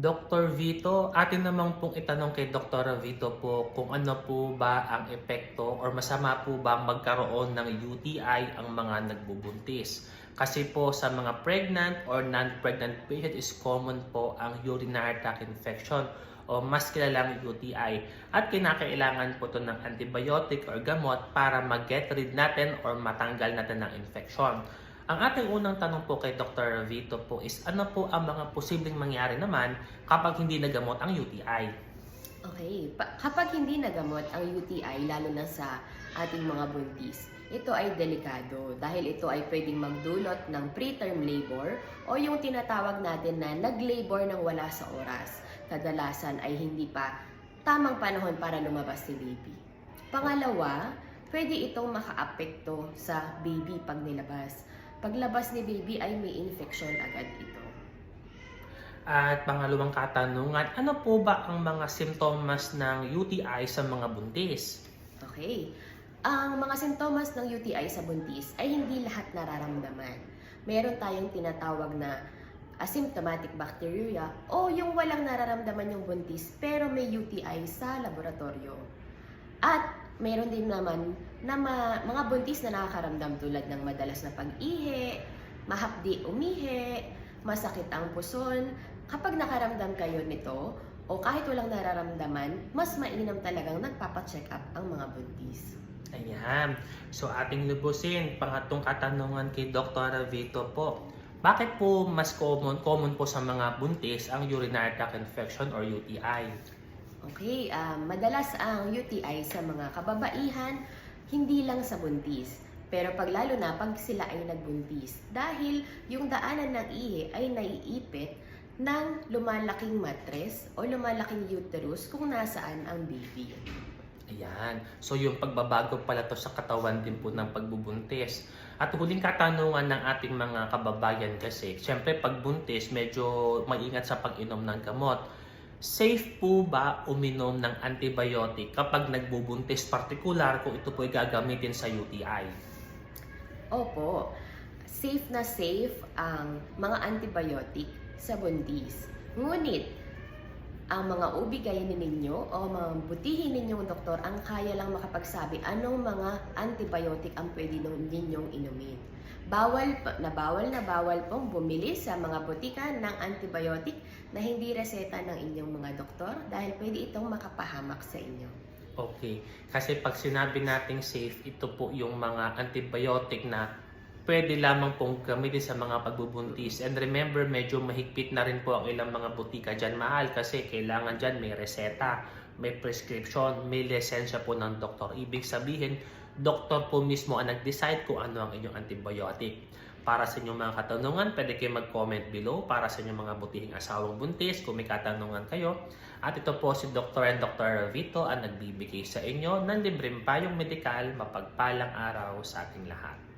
Dr. Vito, atin naman pong itanong kay Dr. Vito po kung ano po ba ang epekto or masama po ba magkaroon ng UTI ang mga nagbubuntis. Kasi po sa mga pregnant or non-pregnant patient is common po ang urinary tract infection o mas kilalang UTI at kinakailangan po ito ng antibiotic or gamot para mag-get rid natin or matanggal natin ng infection. Ang ating unang tanong po kay Dr. Vito po is ano po ang mga posibleng mangyari naman kapag hindi nagamot ang UTI? Okay, pa- kapag hindi nagamot ang UTI, lalo na sa ating mga buntis, ito ay delikado dahil ito ay pwedeng magdulot ng preterm labor o yung tinatawag natin na nag-labor ng wala sa oras. Kadalasan ay hindi pa tamang panahon para lumabas si baby. Pangalawa, pwede itong makaapekto sa baby pag nilabas. Paglabas ni baby ay may infection agad ito. At pangalawang katanungan, ano po ba ang mga simptomas ng UTI sa mga buntis? Okay. Ang mga sintomas ng UTI sa buntis ay hindi lahat nararamdaman. Meron tayong tinatawag na asymptomatic bacteriuria o yung walang nararamdaman yung buntis pero may UTI sa laboratorio. At meron din naman na ma- mga buntis na nakakaramdam tulad ng madalas na pag-ihi, mahapdi umihi, masakit ang puson. Kapag nakaramdam kayo nito o kahit walang nararamdaman, mas mainam talagang nagpapacheck up ang mga buntis. Ayan. So ating lubusin, pangatong katanungan kay Dr. Vito po. Bakit po mas common, common po sa mga buntis ang urinary tract infection or UTI? Okay, ah, madalas ang UTI sa mga kababaihan, hindi lang sa buntis. Pero pag lalo na pag sila ay nagbuntis, dahil yung daanan ng ihi ay naiipit ng lumalaking matres o lumalaking uterus kung nasaan ang baby. Ayan. So yung pagbabago pala to sa katawan din po ng pagbubuntis. At huling katanungan ng ating mga kababayan kasi, syempre pag buntis, medyo maingat sa pag-inom ng gamot. Safe po ba uminom ng antibiotic kapag nagbubuntis, particular kung ito po ay gagamitin sa UTI? Opo, safe na safe ang mga antibiotic sa buntis. Ngunit, ang mga ubigayin ninyo o mga butihin ninyong doktor ang kaya lang makapagsabi anong mga antibiotic ang pwede ninyong inumin. Bawal na bawal na bawal pong bumili sa mga butika ng antibiotic na hindi reseta ng inyong mga doktor dahil pwede itong makapahamak sa inyo. Okay. Kasi pag sinabi nating safe, ito po yung mga antibiotic na pwede lamang pong gamitin sa mga pagbubuntis. And remember, medyo mahigpit na rin po ang ilang mga butika dyan mahal kasi kailangan dyan may reseta, may prescription, may lisensya po ng doktor. Ibig sabihin, doktor po mismo ang nag-decide kung ano ang inyong antibiotic. Para sa inyong mga katanungan, pwede kayo mag-comment below para sa inyong mga butihing asawang buntis kung may katanungan kayo. At ito po si Dr. and Dr. Vito ang nagbibigay sa inyo ng libreng payong medikal mapagpalang araw sa ating lahat.